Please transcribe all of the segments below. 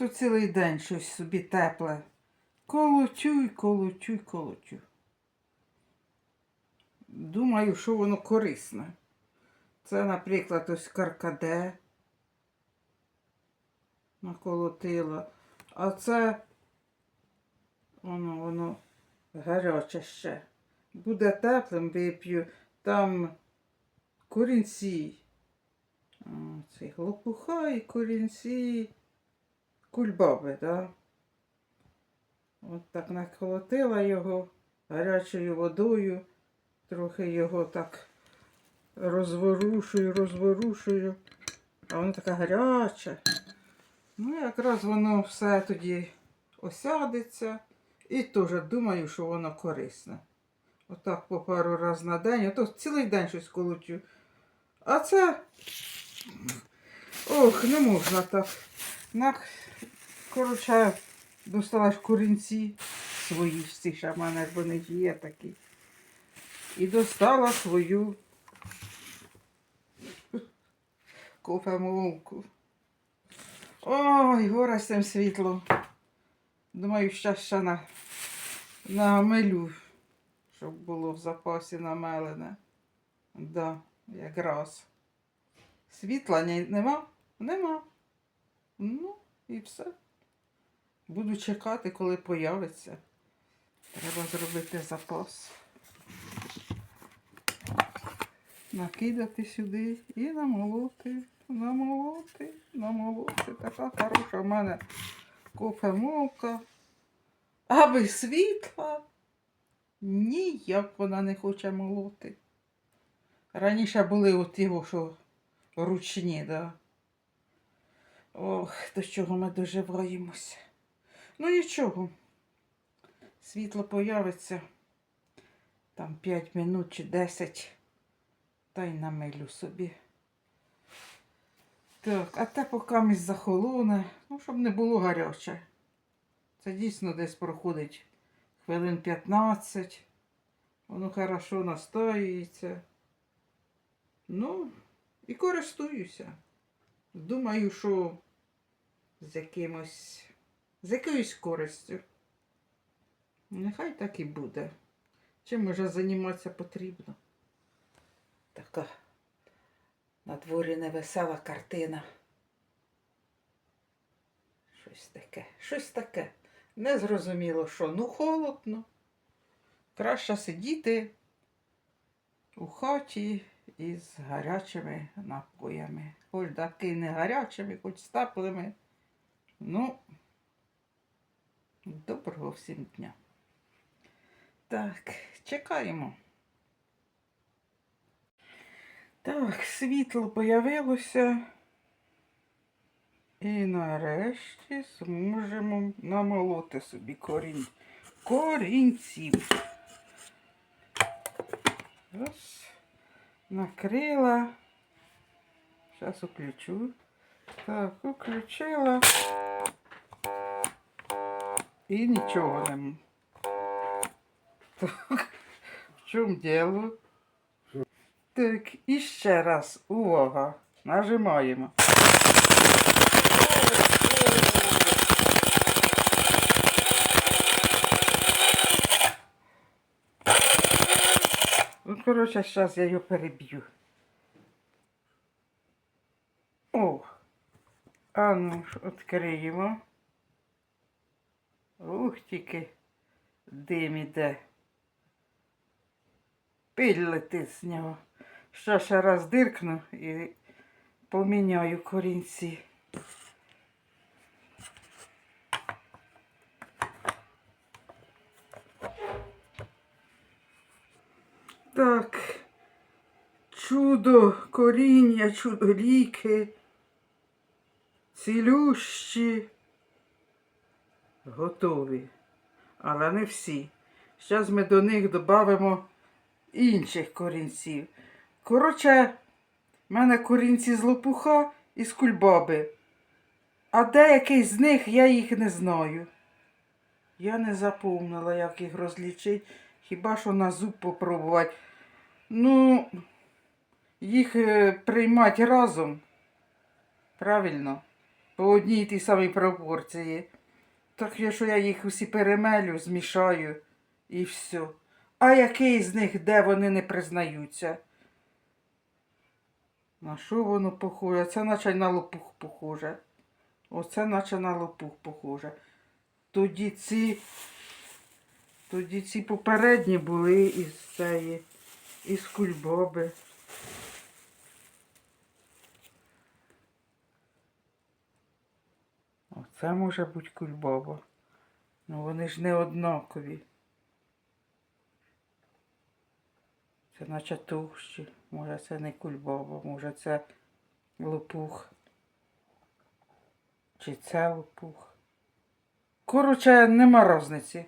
От у цілий день щось собі тепле. Колотю й колотю й колотю. Думаю, що воно корисне. Це, наприклад, ось каркаде наколотила. А це воно, воно гаряче ще. Буде теплим, вип'ю. Там корінці. А, Це лопуха і корінці кульбаби, да? От так наколотила його гарячою водою, трохи його так розворушую, розворушую, а воно таке гаряче. Ну, якраз воно все тоді осядеться. І теж думаю, що воно корисне. Отак по пару раз на день, а то цілий день щось колотю. А це. Ох, не можна так. На... Коротше, достала ж корінці свої в мене ж вони ж є такі. І достала свою кофемолку. Ой, гора з цим світлом. Думаю, ще ще на, намелю, щоб було в запасі намелене. Да, якраз. Світла нема? Нема. Ну, і все. Буду чекати, коли появиться. Треба зробити запас. Накидати сюди і намолоти, намолоти, намолоти. Така хороша в мене кофемолка. А без світла ніяк вона не хоче молоти. Раніше були от його, що ручні, да. Ох, до чого ми доживаємося. Ну нічого. Світло появиться там 5 минут чи 10. Та й намилю собі. Так, а те поки місь захолоне, ну, щоб не було гаряче. Це дійсно десь проходить хвилин 15. Воно хорошо настоюється. Ну, і користуюся. Думаю, що з якимось, з якоюсь користю. Нехай так і буде. Чим уже займатися потрібно. Така на дворі невесела картина. Щось таке, щось таке. Незрозуміло, що ну холодно. Краще сидіти у хаті із гарячими напоями. Хоч таки не гарячими, хоч з теплими. Ну, доброго всім дня. Так, чекаємо. Так, світло появилося. І нарешті зможемо намолоти собі корінь. Корінців. Ось. Накрила. Зараз включу. Так, включила. І нічого не. м- Так, в чому діло? Так, і ще раз, увага, нажимаємо. Ну, коротше, зараз я його переб'ю. О, а ну ж, відкриємо. Ух, тільки дим іде. Пиль летить з нього. Ще ще раз диркну і поміняю корінці. Так, чудо коріння, чудо ліки, цілющі, готові, але не всі. Зараз ми до них додамо інших корінців. Коротше, в мене корінці з лопуха і з кульбаби. А деякий з них я їх не знаю. Я не запомнила, як їх розлічити. Хіба що на зуб попробувати. Ну, їх е, приймати разом. Правильно? По одній тій самій пропорції. Так якщо я їх усі перемелю, змішаю і все. А який з них, де вони не признаються? На що воно похоже? Це наче на лопух похоже. Оце наче на лопух похоже. Тоді ці. Тоді ці попередні були із цієї, із кульбоби. Оце може бути кульбоба. Ну вони ж не однакові. Це наче товщі. Може це не кульбоба, може це лопух. Чи це лопух. Коротше, нема різниці.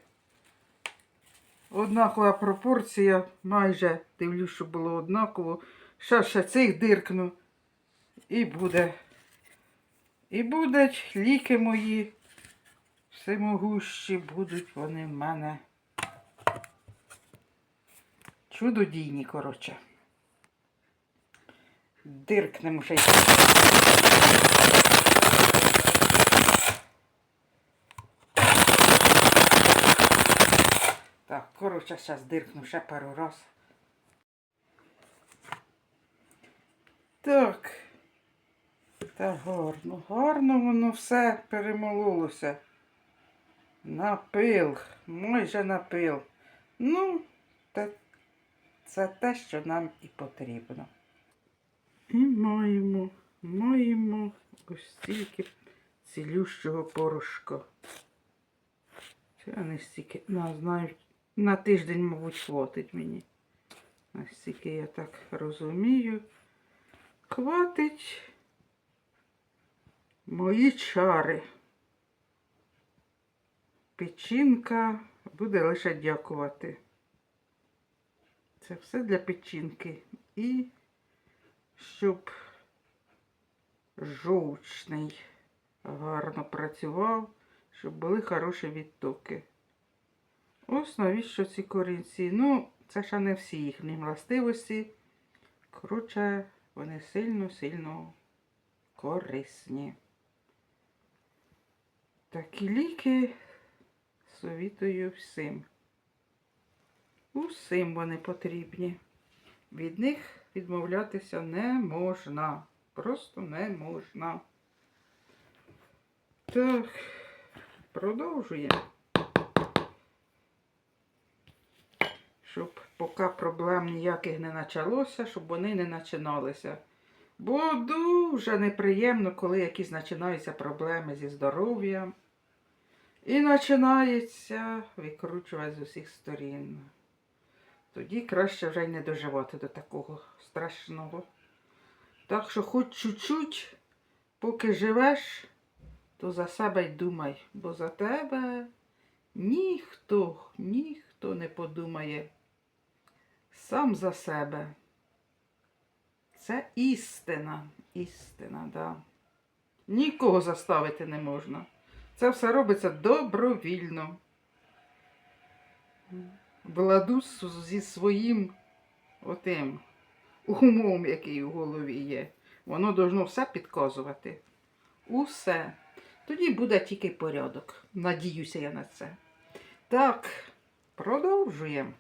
Однакова пропорція, майже дивлюсь, щоб було однаково. Ще ще цих диркну. І буде. І будуть ліки мої. Всемогущі будуть вони в мене. Чудодійні, коротше. Диркнемо ще й. Так, коротше, зараз диркну ще пару раз. Так. Та гарно, гарно воно все перемололося. Напил, майже напил. Ну, та це те, що нам і потрібно. І маємо, маємо ось стільки цілющого порошка. Це не стільки, ну, знаю, на тиждень, мабуть, хватить мені. Настільки я так розумію. Хватить мої чари. Печінка буде лише дякувати. Це все для печінки. І щоб жовчний гарно працював, щоб були хороші відтоки. Ось навіщо ці корінці. Ну, це ще не всі їхні властивості. Коротше, вони сильно-сильно корисні. Такі ліки совітую всім. Усім вони потрібні. Від них відмовлятися не можна. Просто не можна. Так, продовжуємо. Щоб поки проблем ніяких не почалося, щоб вони не починалися. Бо дуже неприємно, коли якісь починаються проблеми зі здоров'ям. І починається викручувати з усіх сторін. Тоді краще вже й не доживати до такого страшного. Так що хоч чуть-чуть, поки живеш, то за себе й думай, бо за тебе ніхто, ніхто не подумає. Сам за себе. Це істина, істина, да. Нікого заставити не можна. Це все робиться добровільно. В ладу зі своїм отим умом, який у голові є. Воно должно все підказувати. Усе. Тоді буде тільки порядок. Надіюся я на це. Так, продовжуємо.